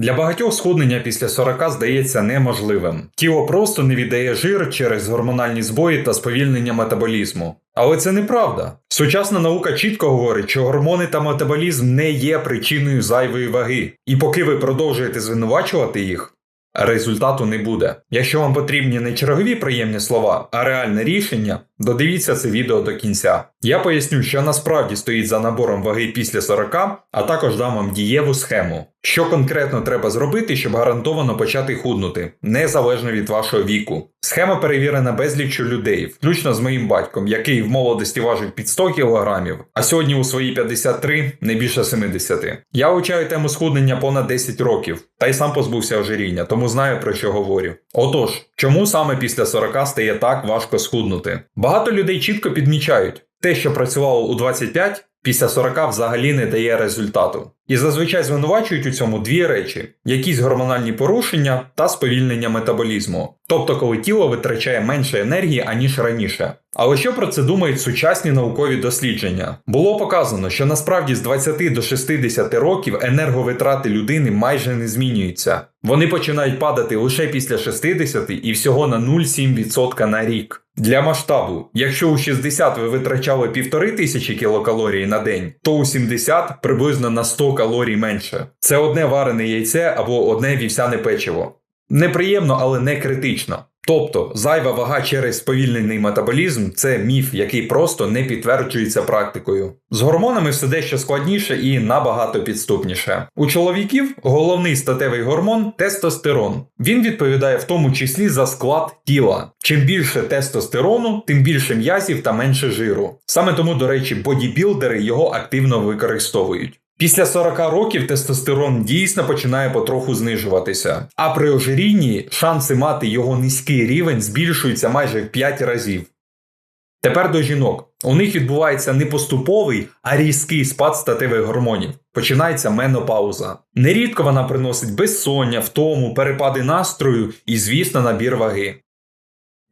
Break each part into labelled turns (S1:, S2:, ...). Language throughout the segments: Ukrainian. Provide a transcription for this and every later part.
S1: Для багатьох схуднення після 40 здається неможливим. Тіло просто не віддає жир через гормональні збої та сповільнення метаболізму. Але це неправда. Сучасна наука чітко говорить, що гормони та метаболізм не є причиною зайвої ваги, і поки ви продовжуєте звинувачувати їх, результату не буде. Якщо вам потрібні не чергові приємні слова, а реальне рішення, додивіться це відео до кінця. Я поясню, що насправді стоїть за набором ваги після 40, а також дам вам дієву схему. Що конкретно треба зробити, щоб гарантовано почати худнути, незалежно від вашого віку. Схема перевірена безліччю людей, включно з моїм батьком, який в молодості важив під 100 кг, а сьогодні у свої 53 не більше 70. Я вивчаю тему схуднення понад 10 років, та й сам позбувся ожиріння, тому знаю про що говорю. Отож, чому саме після 40 стає так важко схуднути? Багато людей чітко підмічають, те, що працювало у 25, після 40 взагалі не дає результату. І зазвичай звинувачують у цьому дві речі: якісь гормональні порушення та сповільнення метаболізму, тобто коли тіло витрачає менше енергії, аніж раніше. Але що про це думають сучасні наукові дослідження? Було показано, що насправді з 20 до 60 років енерговитрати людини майже не змінюються. Вони починають падати лише після 60 і всього на 0,7% на рік. Для масштабу, якщо у 60 ви витрачали 1500 кілокалорій на день, то у 70 приблизно на 100 калорій менше. Це одне варене яйце або одне вівсяне печиво. Неприємно, але не критично. Тобто зайва вага через сповільнений метаболізм це міф, який просто не підтверджується практикою. З гормонами все дещо складніше і набагато підступніше. У чоловіків головний статевий гормон тестостерон. Він відповідає в тому числі за склад тіла. Чим більше тестостерону, тим більше м'язів та менше жиру. Саме тому, до речі, бодібілдери його активно використовують. Після 40 років тестостерон дійсно починає потроху знижуватися, а при ожирінні шанси мати його низький рівень збільшуються майже в 5 разів. Тепер до жінок. У них відбувається не поступовий, а різкий спад статевих гормонів. Починається менопауза. Нерідко вона приносить безсоння, втому, перепади настрою і, звісно, набір ваги.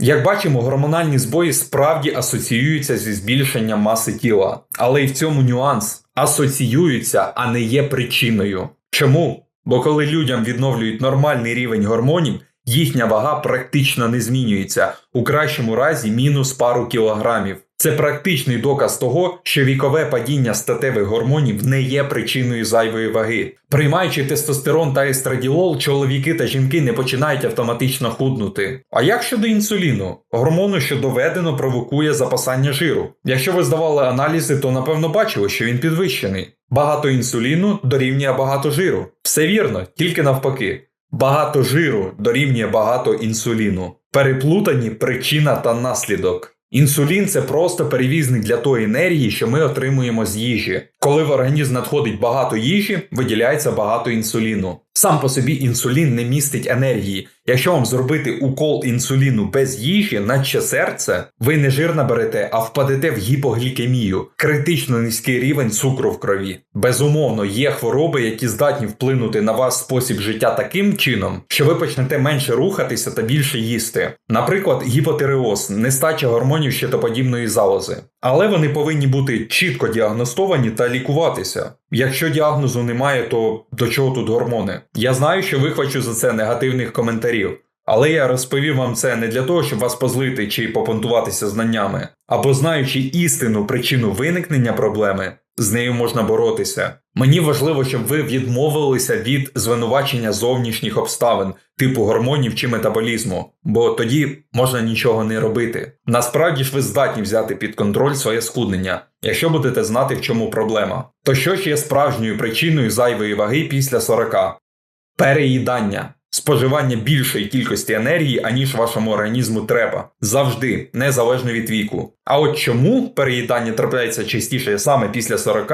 S1: Як бачимо, гормональні збої справді асоціюються зі збільшенням маси тіла, але й в цьому нюанс асоціюються, а не є причиною. Чому? Бо коли людям відновлюють нормальний рівень гормонів, їхня вага практично не змінюється, у кращому разі мінус пару кілограмів. Це практичний доказ того, що вікове падіння статевих гормонів не є причиною зайвої ваги. Приймаючи тестостерон та естрадіол, чоловіки та жінки не починають автоматично худнути. А як щодо інсуліну? Гормону, що доведено, провокує запасання жиру. Якщо ви здавали аналізи, то напевно бачили, що він підвищений. Багато інсуліну дорівнює багато жиру. Все вірно, тільки навпаки. Багато жиру дорівнює багато інсуліну. Переплутані причина та наслідок. Інсулін це просто перевізник для тої енергії, що ми отримуємо з їжі. Коли в організм надходить багато їжі, виділяється багато інсуліну. Сам по собі інсулін не містить енергії. Якщо вам зробити укол інсуліну без їжі, наче серце, ви не жир наберете, а впадете в гіпоглікемію, критично низький рівень цукру в крові. Безумовно, є хвороби, які здатні вплинути на ваш спосіб життя таким чином, що ви почнете менше рухатися та більше їсти. Наприклад, гіпотиреоз, нестача гормонів щитоподібної залози. Але вони повинні бути чітко діагностовані та лікуватися. Якщо діагнозу немає, то до чого тут гормони? Я знаю, що вихвачу за це негативних коментарів. Але я розповів вам це не для того, щоб вас позлити чи попонтуватися знаннями, або знаючи істинну причину виникнення проблеми, з нею можна боротися. Мені важливо, щоб ви відмовилися від звинувачення зовнішніх обставин, типу гормонів чи метаболізму, бо тоді можна нічого не робити. Насправді ж ви здатні взяти під контроль своє схуднення, якщо будете знати, в чому проблема. То що ж є справжньою причиною зайвої ваги після 40? Переїдання. Споживання більшої кількості енергії, аніж вашому організму треба, завжди, незалежно від віку. А от чому переїдання трапляється частіше саме після 40,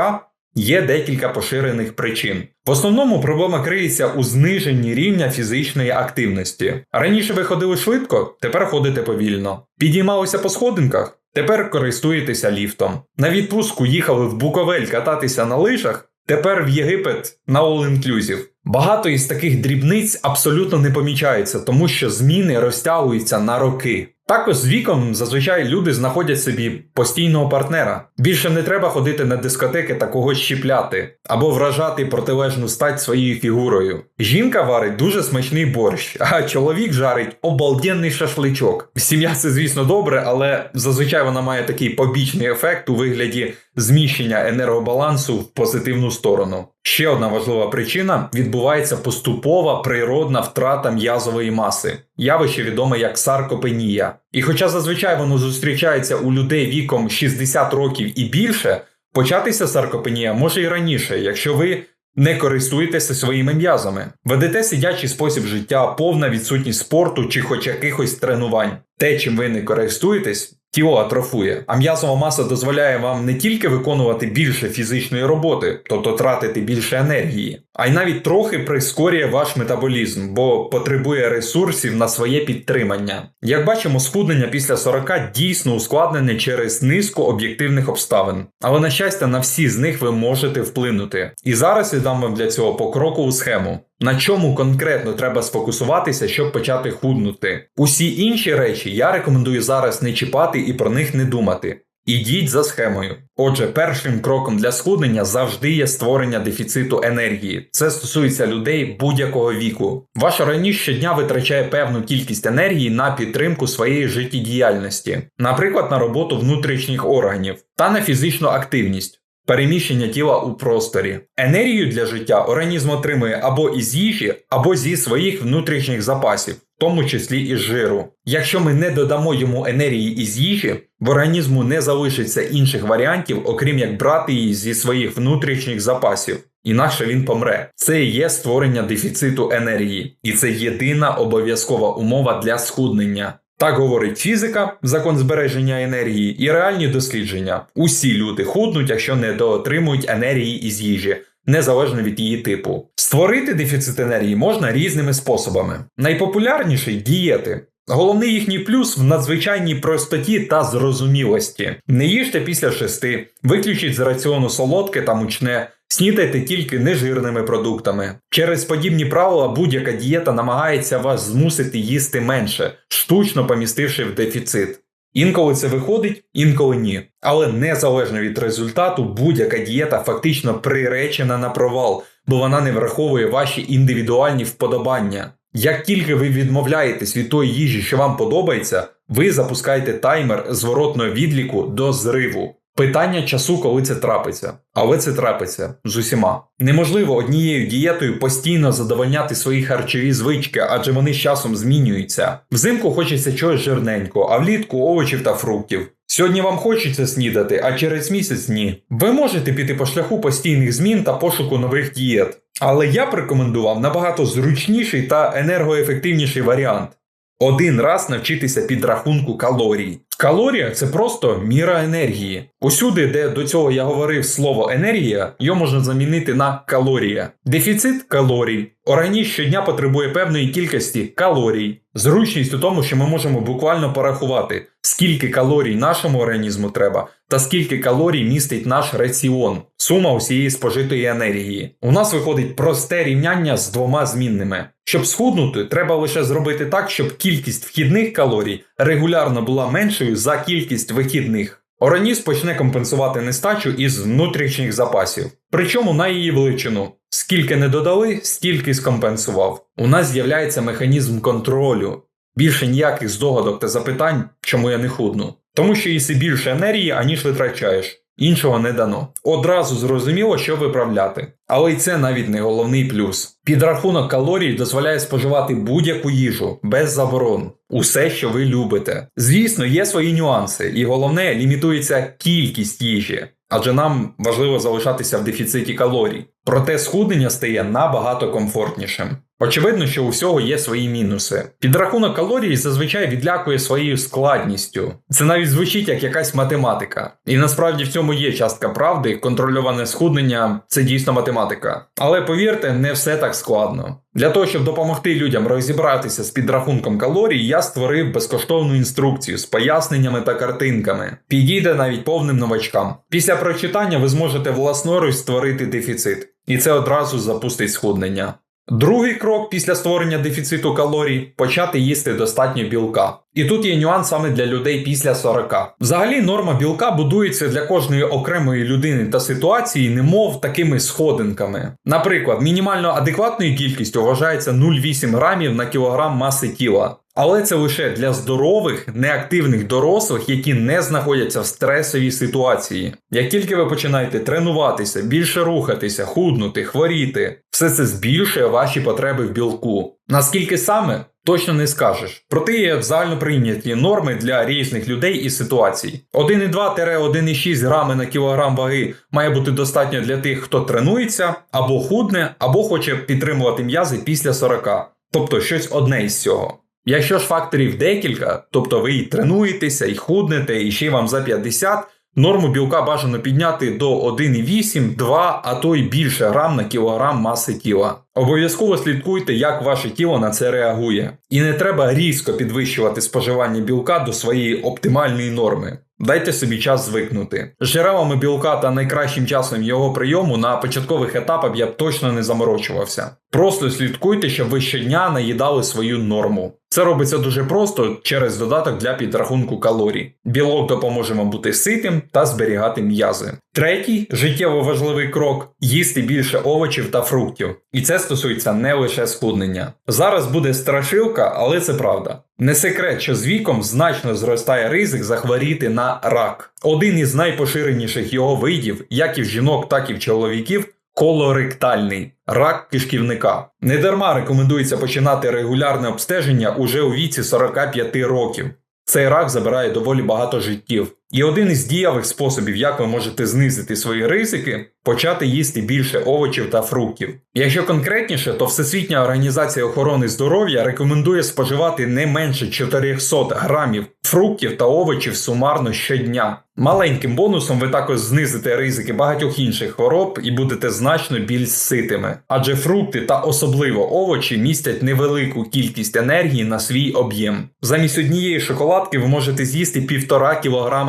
S1: є декілька поширених причин. В основному проблема криється у зниженні рівня фізичної активності. Раніше ви ходили швидко, тепер ходите повільно. Підіймалися по сходинках, тепер користуєтеся ліфтом. На відпустку їхали в Буковель кататися на лижах. Тепер в Єгипет на all-inclusive. Багато із таких дрібниць абсолютно не помічаються, тому що зміни розтягуються на роки. Також з віком зазвичай люди знаходять собі постійного партнера. Більше не треба ходити на дискотеки та когось щіпляти або вражати протилежну стать своєю фігурою. Жінка варить дуже смачний борщ, а чоловік жарить обалденний шашличок. Сім'я це, звісно, добре, але зазвичай вона має такий побічний ефект у вигляді зміщення енергобалансу в позитивну сторону. Ще одна важлива причина відбувається поступова природна втрата м'язової маси, явище відоме як саркопенія. І хоча зазвичай воно зустрічається у людей віком 60 років і більше, початися саркопенія може і раніше, якщо ви не користуєтеся своїми м'язами, ведете сидячий спосіб життя, повна відсутність спорту чи хоч якихось тренувань. Те, чим ви не користуєтесь, тіло атрофує, а м'язова маса дозволяє вам не тільки виконувати більше фізичної роботи, тобто тратити більше енергії, а й навіть трохи прискорює ваш метаболізм, бо потребує ресурсів на своє підтримання. Як бачимо, схуднення після 40 дійсно ускладнене через низку об'єктивних обставин, але на щастя, на всі з них ви можете вплинути. І зараз я дам вам для цього покрокову схему. На чому конкретно треба сфокусуватися, щоб почати худнути? Усі інші речі я рекомендую зараз не чіпати і про них не думати. Ідіть за схемою. Отже, першим кроком для схуднення завжди є створення дефіциту енергії. Це стосується людей будь-якого віку. Ваш організм щодня витрачає певну кількість енергії на підтримку своєї життєдіяльності, наприклад, на роботу внутрішніх органів та на фізичну активність. Переміщення тіла у просторі. Енергію для життя організм отримує або із їжі, або зі своїх внутрішніх запасів, в тому числі із жиру. Якщо ми не додамо йому енергії із їжі, в організму не залишиться інших варіантів, окрім як брати її зі своїх внутрішніх запасів. Інакше він помре. Це і є створення дефіциту енергії, і це єдина обов'язкова умова для схуднення. Так говорить фізика, закон збереження енергії, і реальні дослідження. Усі люди худнуть, якщо не доотримують енергії із їжі, незалежно від її типу. Створити дефіцит енергії можна різними способами. Найпопулярніший дієти. Головний їхній плюс в надзвичайній простоті та зрозумілості. Не їжте після шести, виключіть з раціону солодке та мучне, снідайте тільки нежирними продуктами. Через подібні правила будь-яка дієта намагається вас змусити їсти менше, штучно помістивши в дефіцит. Інколи це виходить, інколи ні. Але незалежно від результату, будь-яка дієта фактично приречена на провал, бо вона не враховує ваші індивідуальні вподобання. Як тільки ви відмовляєтесь від тої їжі, що вам подобається, ви запускаєте таймер зворотного відліку до зриву. Питання часу, коли це трапиться, але це трапиться з усіма. Неможливо однією дієтою постійно задовольняти свої харчові звички, адже вони з часом змінюються. Взимку хочеться чогось жирненького, а влітку овочів та фруктів. Сьогодні вам хочеться снідати, а через місяць ні. Ви можете піти по шляху постійних змін та пошуку нових дієт. Але я б рекомендував набагато зручніший та енергоефективніший варіант. Один раз навчитися підрахунку калорій. Калорія це просто міра енергії. Усюди, де до цього я говорив слово енергія, його можна замінити на калорія. Дефіцит калорій. Організм щодня потребує певної кількості калорій. Зручність у тому, що ми можемо буквально порахувати, скільки калорій нашому організму треба, та скільки калорій містить наш раціон, сума усієї спожитої енергії. У нас виходить просте рівняння з двома змінними. Щоб схуднути, треба лише зробити так, щоб кількість вхідних калорій регулярно була меншою за кількість вихідних. Організм почне компенсувати нестачу із внутрішніх запасів, причому на її величину. Скільки не додали, стільки скомпенсував. У нас з'являється механізм контролю. Більше ніяких здогадок та запитань, чому я не худну. Тому що їси більше енергії, аніж витрачаєш. Іншого не дано. Одразу зрозуміло, що виправляти. Але й це навіть не головний плюс. Підрахунок калорій дозволяє споживати будь-яку їжу без заборон, усе, що ви любите. Звісно, є свої нюанси, і головне лімітується кількість їжі, адже нам важливо залишатися в дефіциті калорій. Проте схуднення стає набагато комфортнішим. Очевидно, що у всього є свої мінуси. Підрахунок калорій зазвичай відлякує своєю складністю. Це навіть звучить як якась математика. І насправді в цьому є частка правди, контрольоване схуднення це дійсно математика. Але повірте, не все так складно. Для того, щоб допомогти людям розібратися з підрахунком калорій, я створив безкоштовну інструкцію з поясненнями та картинками. Підійде навіть повним новачкам. Після прочитання ви зможете власноруч створити дефіцит, і це одразу запустить схуднення. Другий крок після створення дефіциту калорій почати їсти достатньо білка. І тут є нюанс саме для людей після 40. Взагалі, норма білка будується для кожної окремої людини та ситуації, немов такими сходинками. Наприклад, мінімально адекватною кількістю вважається 0,8 грамів на кілограм маси тіла. Але це лише для здорових, неактивних дорослих, які не знаходяться в стресовій ситуації. Як тільки ви починаєте тренуватися, більше рухатися, худнути, хворіти, все це збільшує ваші потреби в білку. Наскільки саме? Точно не скажеш. Проте є загальноприйняті норми для різних людей і ситуацій. 1,2-1,6 грами на кілограм ваги має бути достатньо для тих, хто тренується, або худне, або хоче підтримувати м'язи після 40. Тобто щось одне із цього. Якщо ж факторів декілька, тобто ви і тренуєтеся, і худнете, і ще вам за 50, норму білка бажано підняти до 1,8, 2, а то й більше грам на кілограм маси тіла. Обов'язково слідкуйте, як ваше тіло на це реагує. І не треба різко підвищувати споживання білка до своєї оптимальної норми. Дайте собі час звикнути. З Джерелами білка та найкращим часом його прийому на початкових етапах я б точно не заморочувався. Просто слідкуйте, щоб ви щодня наїдали свою норму. Це робиться дуже просто через додаток для підрахунку калорій. Білок допоможе вам бути ситим та зберігати м'язи. Третій життєво важливий крок їсти більше овочів та фруктів. І це стосується не лише схуднення. Зараз буде страшилка, але це правда. Не секрет, що з віком значно зростає ризик захворіти на рак. Один із найпоширеніших його видів, як і в жінок, так і в чоловіків, колоректальний рак кишківника. Недарма рекомендується починати регулярне обстеження уже у віці 45 років. Цей рак забирає доволі багато життів. І один із дієвих способів, як ви можете знизити свої ризики, почати їсти більше овочів та фруктів. Якщо конкретніше, то Всесвітня організація охорони здоров'я рекомендує споживати не менше 400 грамів фруктів та овочів сумарно щодня. Маленьким бонусом ви також знизите ризики багатьох інших хвороб і будете значно більш ситими, адже фрукти та особливо овочі містять невелику кількість енергії на свій об'єм. Замість однієї шоколадки ви можете з'їсти півтора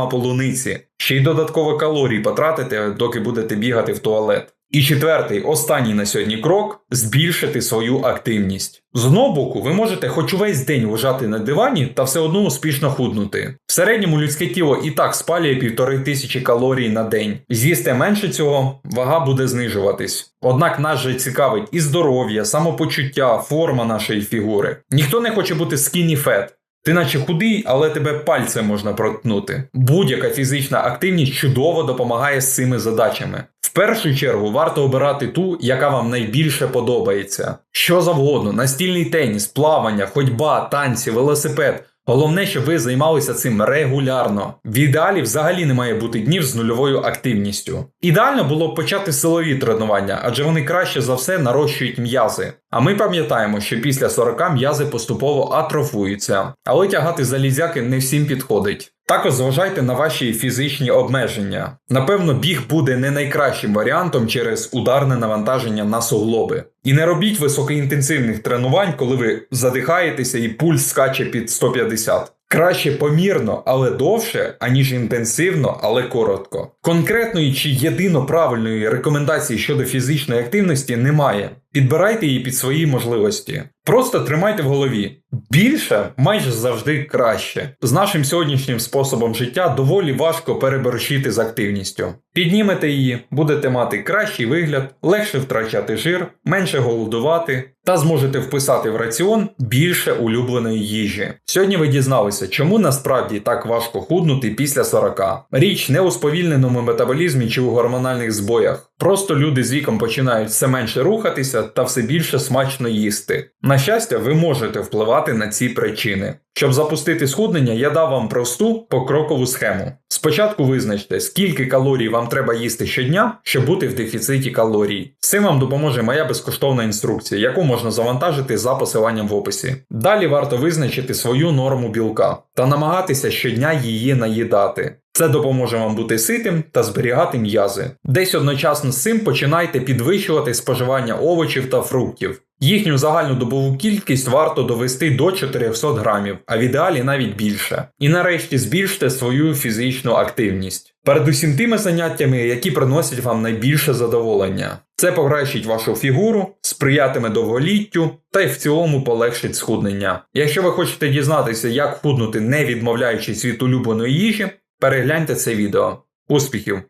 S1: полуниці, ще й додатково калорій потратите, доки будете бігати в туалет. І четвертий, останній на сьогодні крок збільшити свою активність. З одного боку, ви можете хоч увесь день лежати на дивані та все одно успішно худнути. В середньому людське тіло і так спалює півтори тисячі калорій на день. З'їсте менше цього, вага буде знижуватись. Однак нас же цікавить і здоров'я, самопочуття, форма нашої фігури. Ніхто не хоче бути skinny fat. Ти наче худий, але тебе пальцем можна проткнути. Будь-яка фізична активність чудово допомагає з цими задачами. В першу чергу варто обирати ту, яка вам найбільше подобається. Що завгодно, настільний теніс, плавання, ходьба, танці, велосипед. Головне, щоб ви займалися цим регулярно. В ідеалі взагалі не має бути днів з нульовою активністю. Ідеально було б почати силові тренування, адже вони краще за все нарощують м'язи. А ми пам'ятаємо, що після 40 м'язи поступово атрофуються, але тягати залізяки не всім підходить. Також зважайте на ваші фізичні обмеження. Напевно, біг буде не найкращим варіантом через ударне навантаження на суглоби. І не робіть високоінтенсивних тренувань, коли ви задихаєтеся і пульс скаче під 150. Краще помірно, але довше, аніж інтенсивно, але коротко. Конкретної чи єдино правильної рекомендації щодо фізичної активності немає. Підбирайте її під свої можливості. Просто тримайте в голові. Більше майже завжди краще. З нашим сьогоднішнім способом життя доволі важко переборщити з активністю. Піднімете її, будете мати кращий вигляд, легше втрачати жир, менше голодувати та зможете вписати в раціон більше улюбленої їжі. Сьогодні ви дізналися, чому насправді так важко худнути після 40. Річ не у сповільненому метаболізмі чи у гормональних збоях. Просто люди з віком починають все менше рухатися та все більше смачно їсти. На щастя, ви можете впливати на ці причини. Щоб запустити схуднення, я дав вам просту покрокову схему. Спочатку визначте, скільки калорій вам треба їсти щодня, щоб бути в дефіциті калорій. Цим вам допоможе моя безкоштовна інструкція, яку можна завантажити за посиланням в описі. Далі варто визначити свою норму білка та намагатися щодня її наїдати. Це допоможе вам бути ситим та зберігати м'язи. Десь одночасно з цим починайте підвищувати споживання овочів та фруктів. Їхню загальну добову кількість варто довести до 400 грамів, а в ідеалі навіть більше. І нарешті збільште свою фізичну активність. Передусім тими заняттями, які приносять вам найбільше задоволення. Це покращить вашу фігуру, сприятиме довголіттю та й в цілому полегшить схуднення. Якщо ви хочете дізнатися, як худнути не відмовляючись від улюбленої їжі, перегляньте це відео. Успіхів!